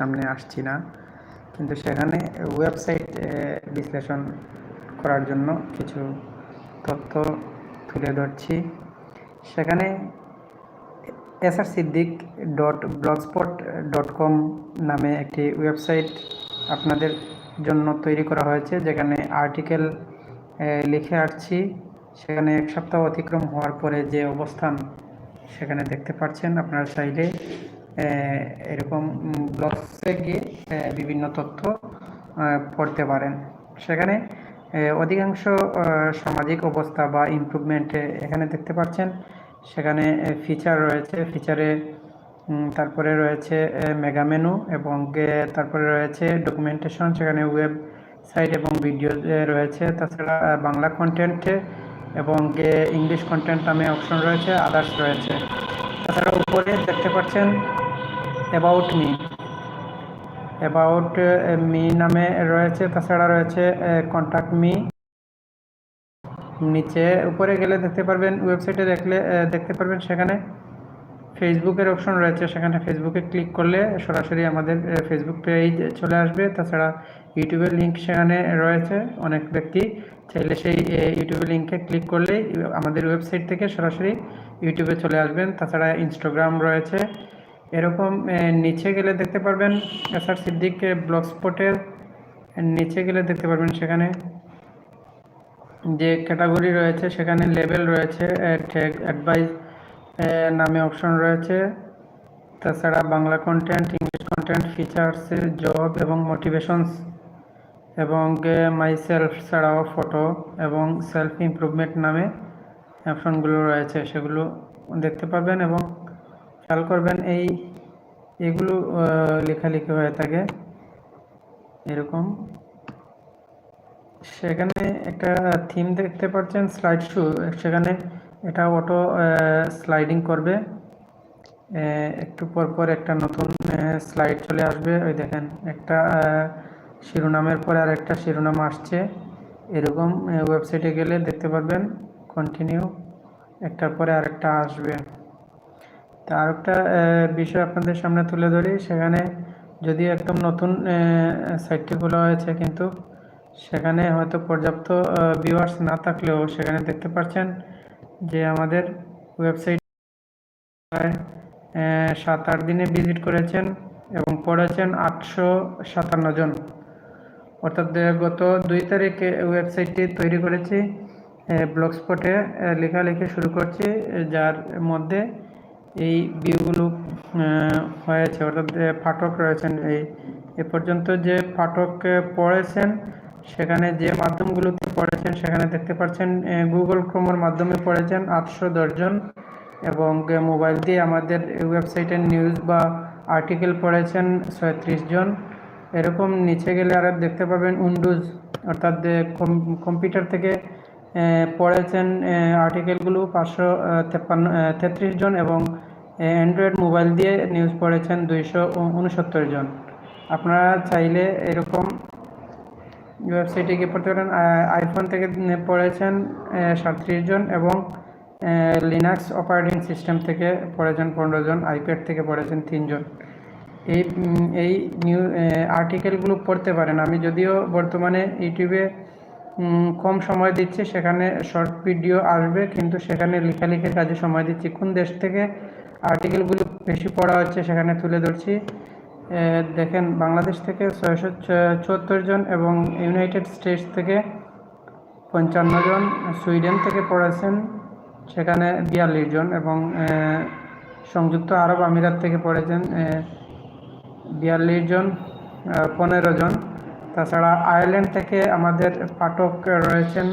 সামনে আসছি না। কিন্তু সেখানে ওয়েবসাইট বিশ্লেষণ করার জন্য কিছু তথ্য তুলে ধরছি। সেখানে S R Siddique dot blogspot dot com নামে একটি ওয়েবসাইট আপনাদের জন্য তৈরি করা হয়েছে। যেখানে আর্টিকেল লিখে আসছি। সেখানে এক সপ্তাহ অতিক্রম হওয়ার পরে যে অবস্থান সেখানে দেখতে পাচ্ছেন আপনারা আহ, এরকম ব্লগসে গিয়ে বিভিন্ন তথ্য পড়তে পারেন। সেখানে অধিকাংশ সামাজিক অবস্থা বা ইমপ্রুভমেন্ট এখানে দেখতে পাচ্ছেন। সেখানে ফিচার রয়েছে। ফিচারে তারপরে রয়েছে মেগা মেনু এবং তারপরে রয়েছে ডকুমেন্টেশন সেখানে ওয়েব সাইট এবং ভিডিও রয়েছে। তাছাড়া বাংলা কন্টেন্টে এবং ইংলিশ কন্টেন্ট নামে অপশন রয়েছে আদার্স রয়েছে। তাছাড়া উপরে দেখতে পাচ্ছেন অ্যাবাউট মি অ্যাবাউট মি নামে রয়েছে তাছাড়া রয়েছে কন্ট্যাক্ট মি নিচে উপরে গেলে দেখতে পারবেন ওয়েবসাইটে দেখলে আহ, দেখতে পারবেন সেখানে ফেসবুকের অপশন রয়েছে সেখানে ফেসবুকে ক্লিক করলে সরাসরি আমাদের ফেসবুক পেজ চলে আসবে। তাছাড়া ইউটিউবের লিঙ্ক সেখানে রয়েছে অনেক ব্যক্তি চাইলে সেই ইউটিউবের লিঙ্কে ক্লিক করলেই আমাদের ওয়েবসাইট থেকে সরাসরি ইউটিউবে চলে আসবেন। তাছাড়া ইনস্টাগ্রাম রয়েছে এরকম নিচে গেলে দেখতে পারবেন এস আর সিদ্দিক ব্লগ স্পটের নিচে গেলে দেখতে পারবেন সেখানে যে ক্যাটাগরি রয়েছে, সেখানে লেভেল রয়েছে অ্যাডভাইস নামে অপশন রয়েছে। তাছাড়া Bangla content English content features job এবং মোটিভেশনস এবং মাই সেলফ ছাড়াও ফটো এবং সেলফ ইমপ্রুভমেন্ট নামে অপশনগুলো রয়েছে, সেগুলো দেখতে পাবেন এবং খেয়াল করবেন এই, এগুলো লেখালেখি হয়ে থাকে। এরকম। সেখানে একটা থিম দেখতে পাচ্ছেন স্লাইড শো সেখানে এটা অটো স্লাইডিং করবে। একটু পর পর একটা নতুন স্লাইড চলে আসবে। ওই দেখেন, একটা শিরোনামের পরে আর একটা শিরোনাম আসছে। এরকম ওয়েবসাইটে গেলে দেখতে পারবেন কন্টিনিউ একটার পরে আরেকটা আসবে। তা আরেকটা আহ, বিষয় আপনাদের সামনে তুলে ধরি। সেখানে যদি একদম নতুন সাইটটি খোলা হয়েছে কিন্তু সেখানে হয়তো পর্যাপ্ত ভিউয়ার্স না থাকলেও সেখানে দেখতে পাচ্ছেন যে আমাদের ওয়েবসাইট সাত আট দিনে ভিজিট করেছেন এবং পড়েছেন আটশো সাতান্ন জন। অর্থাৎ গত দুই তারিখে ওয়েবসাইটটি তৈরি করেছি। ব্লগ স্পটে লেখালেখি শুরু করছি যার মধ্যে এই ভিউগুলো হয়েছে। অর্থাৎ পাঠক রয়েছেন। এই, এ পর্যন্ত যে পাঠক পড়েছেন, সেখানে যে মাধ্যমগুলোতে পড়েছেন, সেখানে দেখতে পাচ্ছেন গুগল ক্রোমের মাধ্যমে পড়েছেন আটশো দশজন এবং মোবাইল দিয়ে আমাদের ওয়েবসাইটের নিউজ বা আর্টিকেল পড়েছেন ছয়ত্রিশ জন। এরকম নিচে গেলে আর দেখতে পাবেন উইন্ডোজ, অর্থাৎ কম- কম্পিউটার থেকে পড়েছেন আর্টিকেলগুলো পাঁচশো তেপ্পান্ন তেত্রিশ জন এবং অ্যান্ড্রয়েড মোবাইল দিয়ে নিউজ পড়েছেন দুইশো উনসত্তর জন। আপনারা চাইলে এরকম ওয়েবসাইটে গিয়ে পড়তে পারেন। আইফোন থেকে পড়েছেন সাঁত্রিশ জন এবং লিনাক্স অপারেটিং সিস্টেম থেকে পড়েছেন পনেরো জন আইপ্যাড থেকে পড়েছেন তিনজন এই এই নিউ আর্টিকেলগুলো পড়তে পারেন। আমি যদিও বর্তমানে ইউটিউবে কম সময় দিচ্ছি, সেখানে শর্ট ভিডিও আসবে, কিন্তু সেখানে লেখালেখির কাজে সময় দিচ্ছি। কোন দেশ থেকে আর্টিকেলগুলো বেশি পড়া হচ্ছে সেখানে তুলে ধরছি। দেখেন, বাংলাদেশ থেকে ছয়শো চুয়াত্তর জন এবং ইউনাইটেড স্টেটস থেকে পঞ্চান্ন জন, সুইডেন থেকে পড়েছেন, সেখানে বিয়াল্লিশ জন এবং সংযুক্ত আরব আমিরাত থেকে পড়েছেন বিয়াল্লিশ জন পনেরো জন। তাছাড়া আয়ারল্যান্ড থেকে আমাদের পাঠক রয়েছেন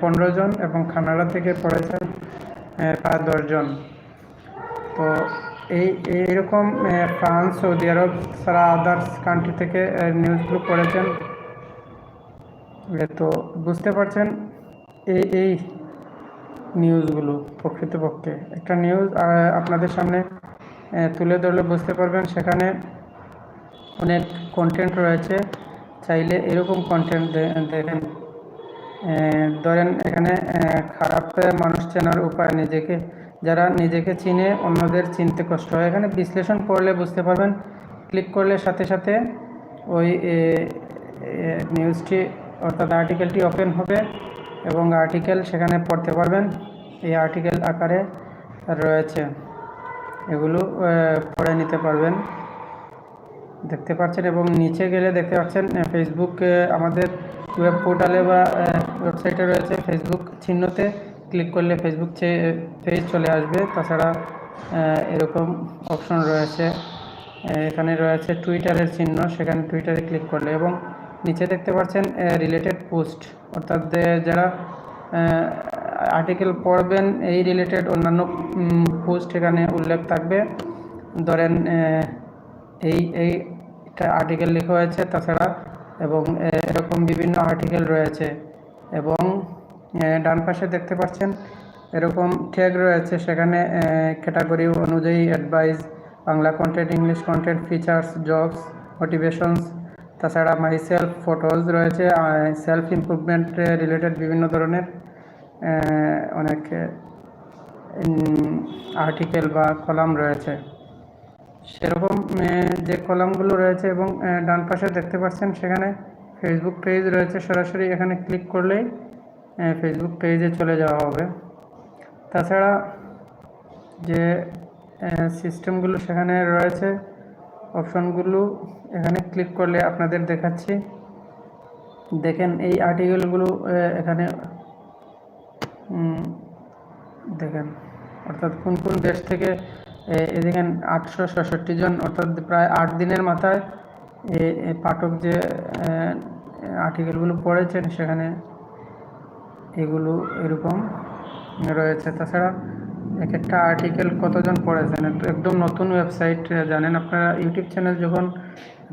পনেরো জন এবং কানাডা থেকে পড়েছেন প্রায় দশজন তো এই, এইরকম ফ্রান্স, সৌদি আরব সারা আদার্স কান্ট্রি থেকে নিউজগুলো পড়েছেন। তো বুঝতে পারছেন, এই এই নিউজগুলো প্রকৃতপক্ষে। একটা নিউজ আপনাদের সামনে তুলে ধরলে বুঝতে পারবেন, সেখানে অনেক কন্টেন্ট রয়েছে। চাইলে এরকম কন্টেন্ট দেখেন। ধরেন এখানে খারাপ মানুষ চেনার উপায় নিজেকে, যারা নিজেকে চিনে অন্যদের চিনতে কষ্ট হয়। এখানে বিশ্লেষণ পড়লে বুঝতে পারবেন। ক্লিক করলে সাথে সাথে ওই নিউজটি অর্থাৎ আর্টিকেলটি ওপেন হবে এবং আর্টিকেল সেখানে পড়তে পারবেন। এই আর্টিকেল আকারে রয়েছে। এগুলো পড়ে নিতে পারবেন। দেখতে পাচ্ছেন এবং নিচে গেলে দেখতে পাচ্ছেন ফেসবুক আমাদের ওয়েব পোর্টালে বা ওয়েবসাইটে রয়েছে ফেসবুক চিহ্নতে ক্লিক করলে ফেসবুক পেজ চলে আসবে। তাছাড়া এরকম অপশন রয়েছে। এখানে রয়েছে টুইটারের চিহ্ন, সেখানে টুইটারে ক্লিক করলে এবং নিচে দেখতে পাচ্ছেন রিলেটেড পোস্ট অর্থাৎ যারা আর্টিকেল পড়বেন, এই রিলেটেড অন্যান্য পোস্ট এখানে উল্লেখ থাকবে। ধরেন এই এই আর্টিকেল লেখা হয়েছে তাছাড়া এবং এরকম বিভিন্ন আর্টিকেল রয়েছে এবং ডান পাশে দেখতে পাচ্ছেন এরকম ট্যাগ রয়েছে সেখানে ক্যাটাগরি অনুযায়ী advice Bangla content English content features jobs motivations তাছাড়া মাই সেলফ ফটোজ রয়েছে সেলফ ইমপ্রুভমেন্ট রিলেটেড বিভিন্ন ধরনের অনেক আর্টিকেল বা কলাম রয়েছে। সেরকম যে কলামগুলো রয়েছে এবং ডান পাশে দেখতে পাচ্ছেন, সেখানে ফেসবুক পেজ রয়েছে সরাসরি, এখানে ক্লিক করলেই ফেসবুক পেজে চলে যাওয়া হবে। তাছাড়া যে সিস্টেমগুলো সেখানে রয়েছে অপশনগুলো এখানে ক্লিক করলে আপনাদের দেখাচ্ছি। দেখেন, এই আর্টিকেলগুলো এখানে দেখেন, অর্থাৎ কোন কোন দেশ থেকে এ এ আটশো ছষট্টি জন, অর্থাৎ প্রায় আট দিনের মাথায় পাঠক যে আর্টিকেলগুলো পড়েছেন, সেখানে এগুলো এরকম রয়েছে। তাছাড়া এক একটা আর্টিকেল কতজন পড়েছেন? একদম নতুন ওয়েবসাইট জানেন আপনারা, ইউটিউব চ্যানেল যখন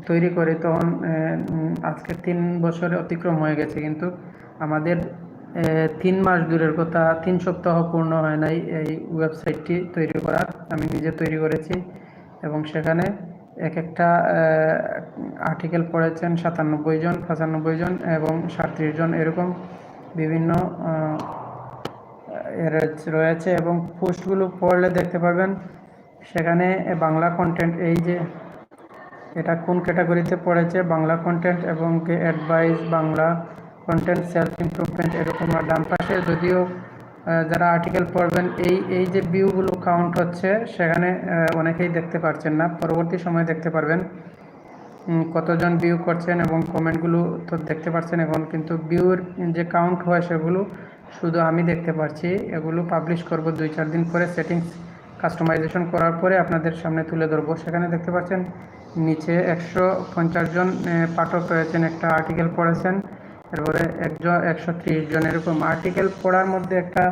তৈরি করি, তখন আজকে তিন বছরে অতিক্রম হয়ে গেছে। কিন্তু আমাদের তিন মাস দূরের কথা, তিন সপ্তাহ পূর্ণ হয় নাই এই ওয়েবসাইটটি তৈরি করা আমি নিজে তৈরি করেছি এবং সেখানে এক একটা আর্টিকেল পড়েছেন সাতানব্বই জন, পঁচানব্বই জন এবং সাঁত্রিশ জন এরকম বিভিন্ন রয়েছে এবং পোস্টগুলো পড়লে দেখতে পারবেন সেখানে বাংলা কন্টেন্ট এই যে এটা কোন ক্যাটাগরিতে পড়েছে? বাংলা কন্টেন্ট এবং advice Bangla content self improvement এরকম আর ডান পাশে যদিও যারা আর্টিকেল পড়বেন, এই এই যে ভিউগুলো কাউন্ট হচ্ছে, সেখানে অনেকেই দেখতে পারছেন না। পরবর্তী সময় দেখতে পারবেন কতজন ভিউ করছেন এবং কমেন্টগুলো তো দেখতে পাচ্ছেন এখন, কিন্তু ভিউর যে কাউন্ট হয় সেগুলো শুধু আমি দেখতে পাচ্ছি এগুলো পাবলিশ করব দুই, চার দিন পরে সেটিংস কাস্টমাইজেশন করার পরে আপনাদের সামনে তুলে ধরবো। সেখানে দেখতে পাচ্ছেন, নিচে একশো পঞ্চাশ জন পাঠক রয়েছেন, একটা আর্টিকেল পড়েছেন। এরপরে একজন একশো ত্রিশ জন এরকম আর্টিকেল পড়ার মধ্যে একটা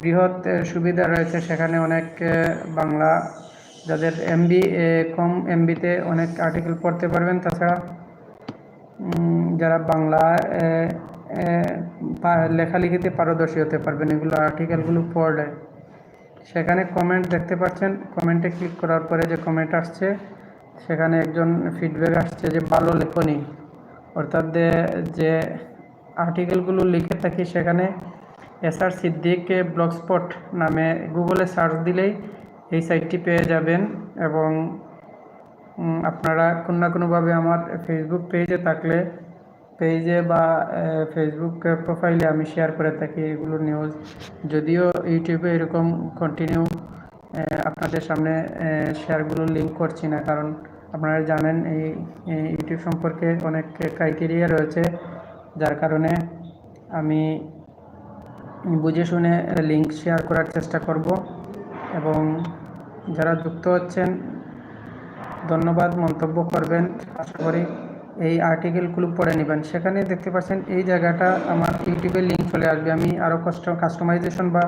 বৃহৎ সুবিধা রয়েছে। সেখানে অনেক বাংলা যাদের এমবি কম এমবিতে অনেক আর্টিকেল পড়তে পারবেন। তাছাড়া যারা বাংলা লেখালেখিতে পারদর্শী হতে পারবেন, এগুলো আর্টিকেলগুলো পড়লে। সেখানে কমেন্ট দেখতে পাচ্ছেন। কমেন্টে ক্লিক করার পরে যে কমেন্ট আসছে, সেখানে একজন ফিডব্যাক আসছে যে, ভালো লেখনি। অর্থাৎ যে- আর্টিকেলগুলো লিখে থাকি সেখানে এস আর সিদ্দিক ব্লগস্পট নামে গুগলে সার্চ দিলেই এই সাইটটি পেয়ে যাবেন এবং আপনারা কোনো না কোনোভাবে আমার ফেসবুক পেজে থাকলে পেজে বা ফেসবুক প্রোফাইলে আমি শেয়ার করে থাকি এগুলো নিউজ যদিও ইউটিউবে এরকম কন্টিনিউ আপনাদের সামনে শেয়ারগুলো লিঙ্ক করছি না কারণ আপনারা জানেন এই ইউটিউব সম্পর্কে অনেক ক্রাইটেরিয়া রয়েছে, যার কারণে আমি বুঝে শুনে লিঙ্ক শেয়ার করার চেষ্টা করব। এবং যারা যুক্ত হচ্ছেন, ধন্যবাদ, মন্তব্য করবেন। আশা করি এই আর্টিকেলগুলো পড়ে নেবেন। সেখানে দেখতে পাচ্ছেন এই জায়গাটা আমার ইউটিউবে লিঙ্ক চলে আসবে। আমি আরও কষ্ট কাস্টমাইজেশন বা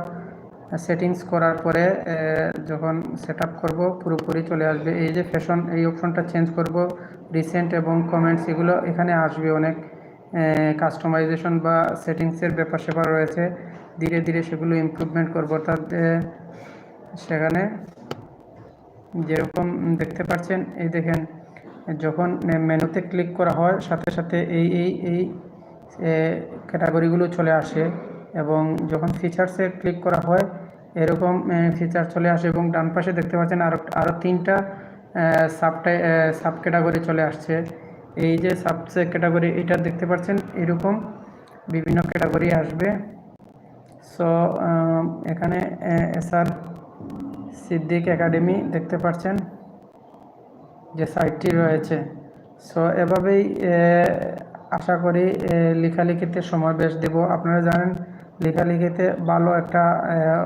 সেটিংস করার পরে যখন সেট আপ করব, পুরোপুরি চলে আসবে। এই যে ফ্যাশন এই অপশনটা চেঞ্জ করব রিসেন্ট এবং কমেন্টস এগুলো এখানে আসবে অনেক। কাস্টমাইজেশন বা সেটিংসের ব্যাপার স্যাপার রয়েছে। ধীরে ধীরে সেগুলো ইমপ্রুভমেন্ট করব। অর্থাৎ সেখানে যেরকম দেখতে পাচ্ছেন, এই দেখেন, যখন মেনুতে ক্লিক করা হয়, সাথে সাথে এই এই এই ক্যাটাগরিগুলো চলে আসে। এবং যখন ফিচার্সে ক্লিক করা হয়, এরকম ফিচার চলে আসে এবং ডান পাশে দেখতে পাচ্ছেন আরও আরও তিনটা সাবটাই সাব ক্যাটাগরি চলে আসছে। এই যে সাব ক্যাটাগরি এটা দেখতে পাচ্ছেন, এরকম বিভিন্ন ক্যাটাগরি আসবে। সো এখানে এসআর সিদ্দিক একাডেমি দেখতে পাচ্ছেন, যে সাইটটি রয়েছে। সো এভাবেই আশা করি লেখালেখিতে সময় বেশ দেব। আপনারা জানেন লেখালেখিতে ভালো একটা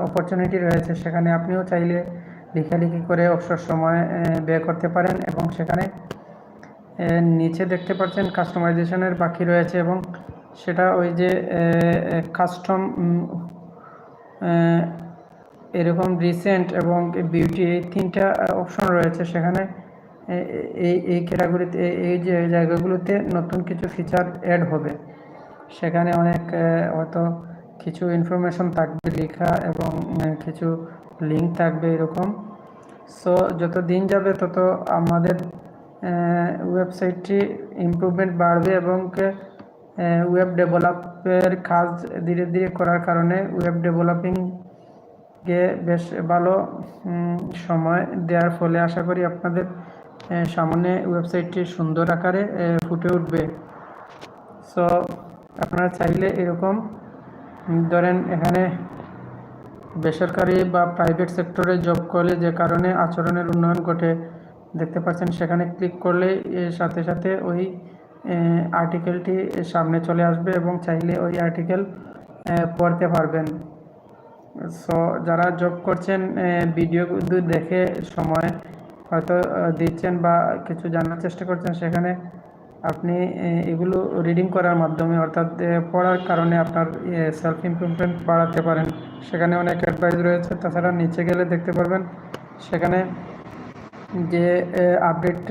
অপরচুনিটি রয়েছে। সেখানে আপনিও চাইলে লেখালেখি করে অবসর সময় ব্যয় করতে পারেন এবং সেখানে নিচে দেখতে পাচ্ছেন কাস্টমাইজেশনের বাকি রয়েছে এবং সেটা ওই যে কাস্টম এরকম রিসেন্ট এবং বিউটি এই তিনটা অপশন রয়েছে। সেখানে এই এই ক্যাটাগরিতে এই যে জায়গাগুলোতে নতুন কিছু ফিচার অ্যাড হবে। সেখানে অনেক হয়তো কিছু ইনফরমেশন থাকবে লেখা এবং কিছু লিঙ্ক থাকবে এরকম। সো যত দিন যাবে তত আমাদের ওয়েবসাইটটি ইমপ্রুভমেন্ট বাড়বে এবং ওয়েব ডেভেলপের কাজ ধীরে ধীরে করার কারণে ওয়েব ডেভেলপিংকে বেশ ভালো সময় দেওয়ার ফলে আশা করি আপনাদের সামনে ওয়েবসাইটটি সুন্দর আকারে ফুটে উঠবে। সো আপনারা চাইলে এরকম ধরেন এখানে বেসরকারি বা প্রাইভেট সেক্টরে জব করলে যে কারণে আচরণের উন্নয়ন ঘটে, দেখতে পাচ্ছেন সেখানে ক্লিক করলে সাথে সাথে ওই আর্টিকেলটি সামনে চলে আসবে এবং চাইলে ওই আর্টিকেল পড়তে পারবেন। সো যারা জব করছেন ভিডিও দেখে সময় হয়তো দিচ্ছেন বা কিছু জানার চেষ্টা করছেন সেখানে আপনি এগুলো রিডিং করার মাধ্যমে, অর্থাৎ পড়ার কারণে আপনার সেলফ ইমপ্রুভমেন্ট বাড়াতে পারেন। সেখানে অনেক অ্যাডভাইস রয়েছে, তাছাড়া নিচে গেলে দেখতে পারবেন, সেখানে যে আপডেট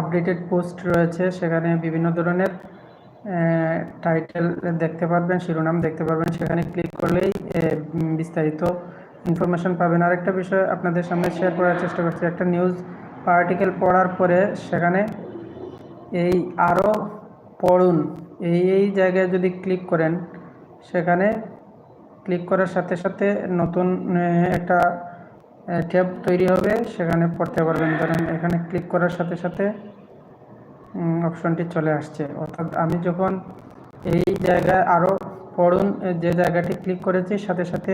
আপডেটেড পোস্ট রয়েছে, সেখানে বিভিন্ন ধরনের টাইটেল দেখতে পারবেন, শিরোনাম দেখতে পারবেন। সেখানে ক্লিক করলেই বিস্তারিত ইনফরমেশন পাবেন। আরেকটা বিষয় আপনাদের সামনে শেয়ার করার চেষ্টা করছি, একটা নিউজ আর্টিকেল পড়ার পরে সেখানে এই আরও পড়ুন। এই এই জায়গায় যদি ক্লিক করেন, সেখানে ক্লিক করার সাথে সাথে নতুন একটা ট্যাব তৈরি হবে। সেখানে পড়তে পারবেন। ধরেন এখানে ক্লিক করার সাথে সাথে অপশনটি চলে আসছে। অর্থাৎ আমি যখন এই জায়গায় আরও পড়ুন, যে জায়গাটি ক্লিক করেছি, সাথে সাথে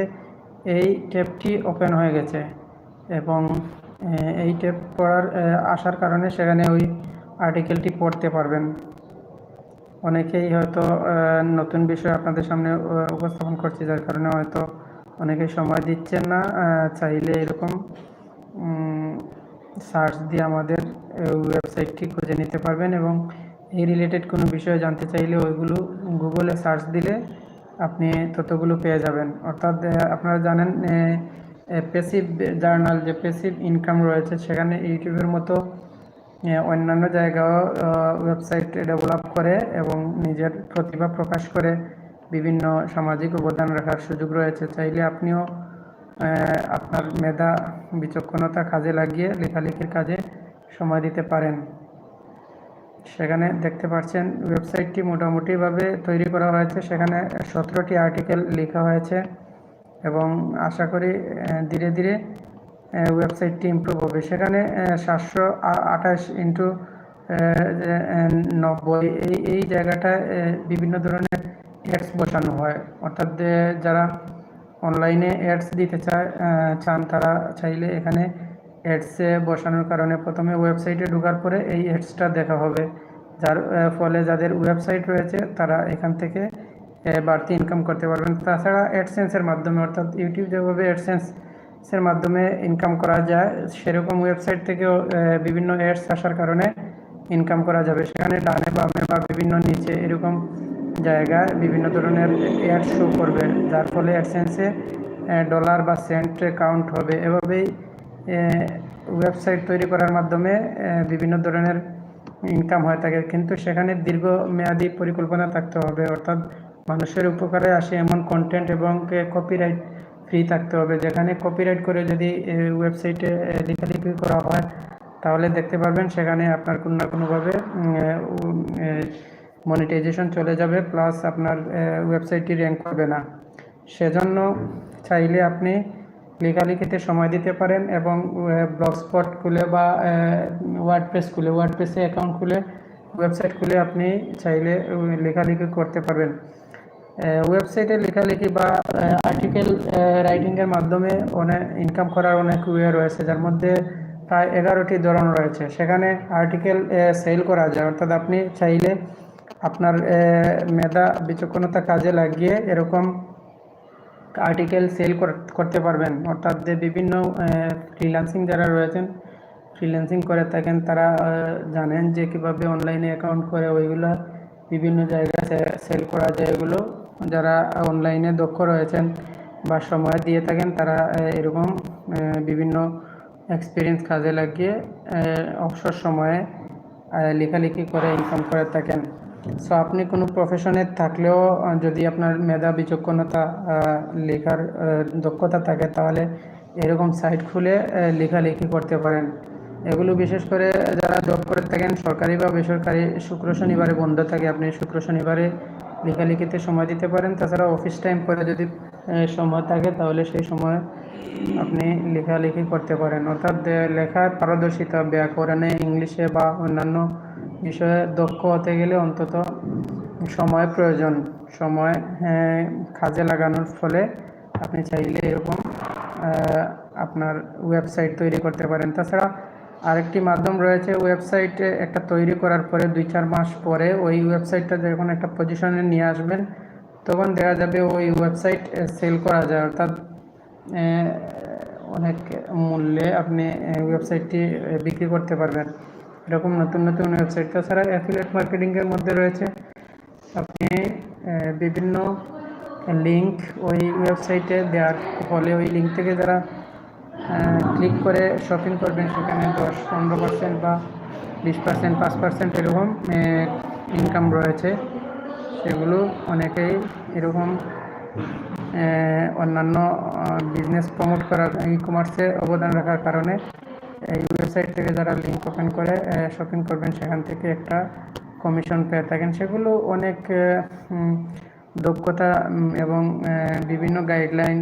এই ট্যাবটি ওপেন হয়ে গেছে। এবং এই ট্যাব পড়ার আসার কারণে সেখানে ওই আর্টিকেলটি পড়তে পারবেন। অনেকেই হয়তো নতুন বিষয় আপনাদের সামনে উপস্থাপন করছি, যার কারণে হয়তো অনেকে সময় দিচ্ছেন না। চাইলে এরকম সার্চ দিয়ে আমাদের ওয়েবসাইটটি খুঁজে নিতে পারবেন এবং এই রিলেটেড কোনো বিষয় জানতে চাইলে ওইগুলো গুগলে সার্চ দিলে আপনি ততগুলো পেয়ে যাবেন। অর্থাৎ আপনারা জানেন পেসিভ জার্নাল যে পেসিভ ইনকাম রয়েছে, সেখানে ইউটিউবের মতো অন্যান্য জায়গাও ওয়েবসাইট ডেভেলপ করে এবং নিজের প্রতিভা প্রকাশ করে বিভিন্ন সামাজিক অবদান রাখার সুযোগ রয়েছে। চাইলে আপনিও আপনার মেধা বিচক্ষণতা কাজে লাগিয়ে লেখালেখির কাজে সময় দিতে পারেন। সেখানে দেখতে পাচ্ছেন ওয়েবসাইটটি মোটামুটিভাবে তৈরি করা হয়েছে। সেখানে সতেরোটি আর্টিকেল লেখা হয়েছে এবং আশা করি ধীরে ধীরে ওয়েবসাইটটি ইমপ্রুভ হবে। সেখানে সাতশো আঠাশ ইন্টু নব্বই। এই এই জায়গাটায় বিভিন্ন ধরনের অ্যাডস বসানো হয়। অর্থাৎ যারা অনলাইনে অ্যাডস দিতে চায় চান, তারা চাইলে এখানে অ্যাডসে বসানোর কারণে প্রথমে ওয়েবসাইটে ঢোকার পরে এই অ্যাডসটা দেখা হবে। যার ফলে যাদের ওয়েবসাইট রয়েছে, তারা এখান থেকে বাড়তি ইনকাম করতে পারবেন। তাছাড়া অ্যাডসেন্সের মাধ্যমে, অর্থাৎ ইউটিউব যেভাবে অ্যাডসেন্সের মাধ্যমে ইনকাম করা যায়, সেরকম ওয়েবসাইট থেকেও বিভিন্ন অ্যাডস আসার কারণে ইনকাম করা যাবে। সেখানে ডানে বামে বা বিভিন্ন নিচে এরকম জায়গায় বিভিন্ন ধরনের অ্যাড শো করবে, যার ফলে অ্যাডসেন্সে ডলার বা সেন্ট কাউন্ট হবে। এভাবেই ওয়েবসাইট তৈরি করার মাধ্যমে বিভিন্ন ধরনের ইনকাম হয়ে থাকে। কিন্তু সেখানে দীর্ঘমেয়াদী পরিকল্পনা থাকতে হবে। অর্থাৎ মানুষের উপকারে আসে এমন কন্টেন্ট এবং কপিরাইট ফ্রি থাকতে হবে। যেখানে কপিরাইট করে যদি ওয়েবসাইটে লেখালেখি করা হয়, তাহলে দেখতে পারবেন সেখানে আপনার কোনো না কোনোভাবে মনিটাইজেশন চলে যাবে প্লাস আপনার ওয়েবসাইটটি র্যাঙ্ক করবে না। সেজন্য চাইলে আপনি লেখালেখিতে সময় দিতে পারেন এবং ব্লগ স্পট খুলে বা ওয়ার্ডপ্রেস খুলে ওয়ার্ডপ্রেসে অ্যাকাউন্ট খুলে ওয়েবসাইট খুলে আপনি চাইলে লেখালেখি করতে পারবেন। ওয়েবসাইটে লেখালেখি বা আর্টিকেল রাইটিংয়ের মাধ্যমে অনেক ইনকাম করার অনেক ওয়ে রয়েছে, যার মধ্যে প্রায় এগারোটি ধরন রয়েছে। সেখানে আর্টিকেল সেল করা যায়, অর্থাৎ আপনি চাইলে আপনার মেধা বিচক্ষণতা কাজে লাগিয়ে এরকম আর্টিকেল সেল করতে পারবেন। অর্থাৎ যে বিভিন্ন ফ্রিল্যান্সিং যারা রয়েছেন ফ্রিল্যান্সিং করে থাকেন, তারা জানেন যে কীভাবে অনলাইনে অ্যাকাউন্ট করে, ওইগুলো বিভিন্ন জায়গায় সেল করা যায়। এগুলো যারা অনলাইনে দক্ষ রয়েছেন বা সময় দিয়ে থাকেন, তারা এরকম বিভিন্ন এক্সপিরিয়েন্স কাজে লাগিয়ে অবসর সময়ে লেখালেখি করে ইনকাম করে থাকেন। সো আপনি কোনো প্রফেশনে থাকলেও যদি আপনার মেধা বিচক্ষণতা লেখার দক্ষতা থাকে, তাহলে এরকম সাইট খুলে লেখালেখি করতে পারেন। এগুলো বিশেষ করে যারা জব করে থাকেন, সরকারি বা বেসরকারি, শুক্র শনিবারে বন্ধ থাকে, আপনি শুক্র শনিবারে লেখালেখিতে সময় দিতে পারেন। তাছাড়া অফিস টাইম করে যদি সময় থাকে, তাহলে সেই সময় আপনি লেখালেখি করতে পারেন। অর্থাৎ লেখার পারদর্শিতা, ব্যাকরণে, ইংলিশে বা অন্যান্য বিষয়ে দক্ষ হতে গেলে অন্তত সময় প্রয়োজন। সময় কাজে লাগানোর ফলে আপনি চাইলে এরকম আপনার ওয়েবসাইট তৈরি করতে পারেন। তাছাড়া আরেকটি মাধ্যম রয়েছে ওয়েবসাইটে একটা তৈরি করার পরে দুই চার মাস পরে ওই ওয়েবসাইটটা যখন একটা পজিশনে নিয়ে আসবেন, তখন দেখা যাবে ওই ওয়েবসাইট সেল করা যায়। অর্থাৎ অনেক মূল্যে আপনি ওয়েবসাইটটি বিক্রি করতে পারবেন। এরকম নতুন নতুন ওয়েবসাইট তাছাড়া অ্যাফিলিয়েট মার্কেটিংয়ের মধ্যে রয়েছে। আপনি বিভিন্ন লিঙ্ক ওই ওয়েবসাইটে দেওয়ার ফলে ওই লিঙ্ক থেকে যারা ক্লিক করে শপিং করবেন, সেখানে দশ, পনেরো পার্সেন্ট বা বিশ পার্সেন্ট পাঁচ পার্সেন্ট এরকম ইনকাম রয়েছে। সেগুলো অনেকেই এরকম অন্যান্য বিজনেস প্রমোট করার ই কমার্সে অবদান রাখার কারণে এই ওয়েবসাইট থেকে যারা লিঙ্ক ওপেন করে শপিং করবেন, সেখান থেকে একটা কমিশন পেয়ে থাকেন। সেগুলো অনেক দক্ষতা এবং বিভিন্ন গাইডলাইন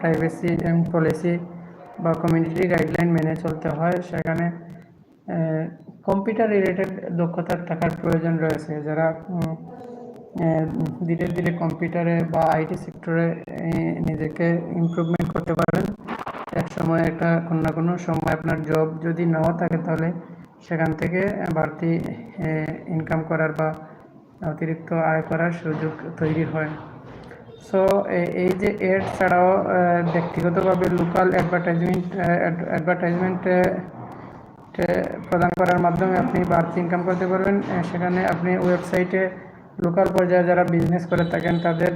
প্রাইভেসি পলিসি বা কমিউনিটি গাইডলাইন মেনে চলতে হয়, সেখানে কম্পিউটার রিলেটেড দক্ষতা থাকার প্রয়োজন রয়েছে। যারা ধীরে ধীরে কম্পিউটারে বা আইটি সেক্টরে নিজেকে ইমপ্রুভমেন্ট করতে পারেন। এক সময় একটা, কোনো না কোনো সময় আপনার জব যদি নাও থাকে তাহলে সেখান থেকে বাড়তি ইনকাম করার বা অতিরিক্ত আয় করার সুযোগ তৈরি হয়। সো এই যে এড ছাড়াও ব্যক্তিগতভাবে লোকাল অ্যাডভার্টাইজমেন্ট অ্যাডভার্টাইজমেন্ট প্রদান করার মাধ্যমে আপনি বাড়তি ইনকাম করতে পারবেন। সেখানে আপনি ওয়েবসাইটে লোকাল পর্যায়ে যারা বিজনেস করে থাকেন, তাদের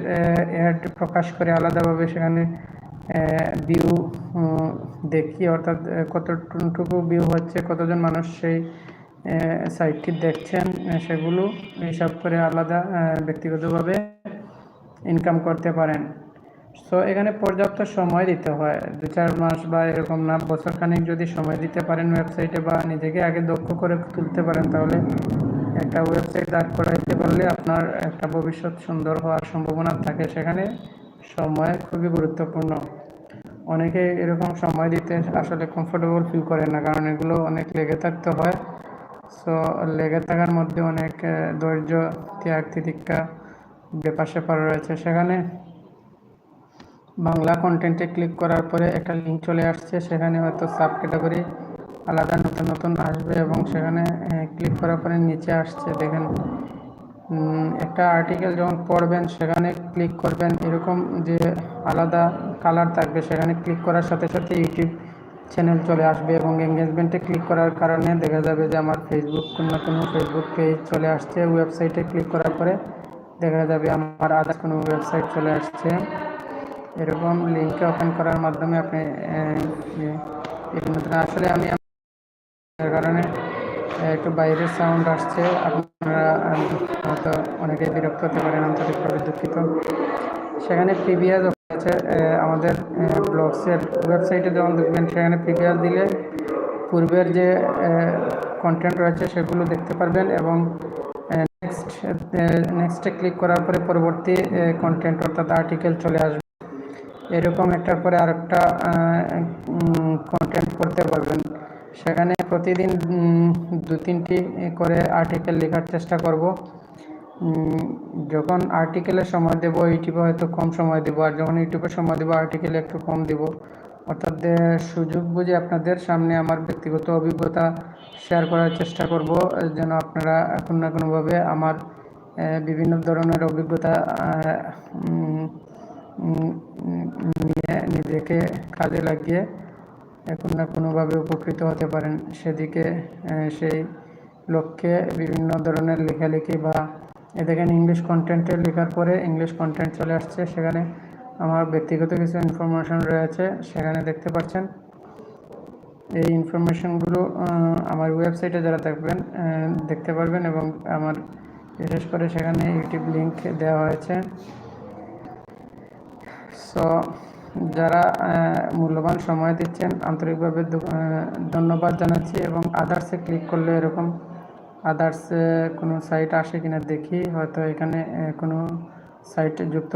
অ্যাড প্রকাশ করে আলাদাভাবে সেখানে ভিউ দেখি, অর্থাৎ কতটুকু ভিউ হচ্ছে, কতজন মানুষ সেই সাইটটি দেখছেন সেগুলো হিসাব করে আলাদা ব্যক্তিগতভাবে ইনকাম করতে পারেন। সো এখানে পর্যাপ্ত সময় দিতে হয়। দু চার মাস বা এরকম না, বছরখানেক যদি সময় দিতে পারেন ওয়েবসাইটে বা নিজেকে আগে দক্ষ করে তুলতে পারেন, তাহলে একটা ওয়েবসাইট দাঁড় করাইতে পারলে আপনার একটা ভবিষ্যৎ সুন্দর হওয়ার সম্ভাবনা থাকে। সেখানে সময় খুবই গুরুত্বপূর্ণ। অনেকে এরকম সময় দিতে আসলে কমফোর্টেবল ফিল করে না, কারণ এগুলো অনেক লেগে থাকতে হয়। সো লেগে থাকার মধ্যে অনেক ধৈর্য, ত্যাগ, তিতিক্ষা ব্যাপার স্যাপার রয়েছে। সেখানে বাংলা কন্টেন্টে ক্লিক করার পরে একটা লিঙ্ক চলে আসছে। সেখানে হয়তো সাব ক্যাটাগরি আলাদা, নতুন নতুন আসবে এবং সেখানে ক্লিক করার পরে নিচে আসছে। দেখেন একটা আর্টিকেল যখন পড়বেন, সেখানে ক্লিক করবেন। এরকম যে আলাদা কালার থাকবে, সেখানে ক্লিক করার সাথে সাথে ইউটিউব চ্যানেল চলে আসবে এবং এঙ্গেজমেন্টে ক্লিক করার কারণে দেখা যাবে যে আমার ফেসবুক কোনো কোনো ফেসবুক পেজ চলে আসছে। ওয়েবসাইটে ক্লিক করার পরে দেখা যাবে। আমার আদার কোনো ওয়েবসাইট চলে আসছে। এরকম লিঙ্কে ওপেন করার মাধ্যমে আপনি আসলে আমি কারণে একটু বাইরের সাউন্ড আসছে। আপনারা হয়তো অনেকে বিরক্ত হতে পারেন আন্তরিকভাবে দুঃখিত। সেখানে প্রিভিয়াস আছে আমাদের ব্লগসের ওয়েবসাইটে যখন দেখবেন, সেখানে প্রিভিয়াস দিলে পূর্বের যে কন্টেন্ট রয়েছে, সেগুলো দেখতে পারবেন এবং নেক্সট ক্লিক করার পরে পরবর্তী কন্টেন্ট অর্থাৎ আর্টিকেল চলে আসবে। এরকম একটার পরে আরেকটা কন্টেন্ট করতে পারবেন। সেখানে প্রতিদিন দু তিনটি করে আর্টিকেল লেখার চেষ্টা করব। যখন আর্টিকেলে সময় দেব ইউটিউবে হয়তো কম সময় দেব, আর যখন ইউটিউবে সময় দেব আর্টিকেলে একটু কম দেব। অর্থাৎ সুযোগ বুঝে আপনাদের সামনে আমার ব্যক্তিগত অভিজ্ঞতা শেয়ার করার চেষ্টা করব, যেন আপনারা কোনো না কোনোভাবে আমার বিভিন্ন ধরনের অভিজ্ঞতা নিয়ে নিজেকে কাজে লাগিয়ে কোনো না কোনোভাবে উপকৃত হতে পারেন। সেদিকে সেই লক্ষ্যে বিভিন্ন ধরনের লেখালেখি বা দেখেন ইংলিশ কন্টেন্টে লেখার পরে ইংলিশ কন্টেন্ট চলে আসছে। সেখানে আমার ব্যক্তিগত কিছু ইনফরমেশন রয়েছে, সেখানে দেখতে পাচ্ছেন। এই ইনফরমেশনগুলো আমার ওয়েবসাইটে যারা থাকবেন দেখতে পারবেন এবং আমার বিশেষ করে সেখানে ইউটিউব লিঙ্ক দেওয়া হয়েছে। সো যারা মূল্যবান সময় দিচ্ছেন, আন্তরিকভাবে ধন্যবাদ জানাচ্ছি এবং আদার্সে ক্লিক করলে এরকম আদার্স কোনো সাইট আসে কিনা দেখি, হয়তো এখানে কোনো সাইট যুক্ত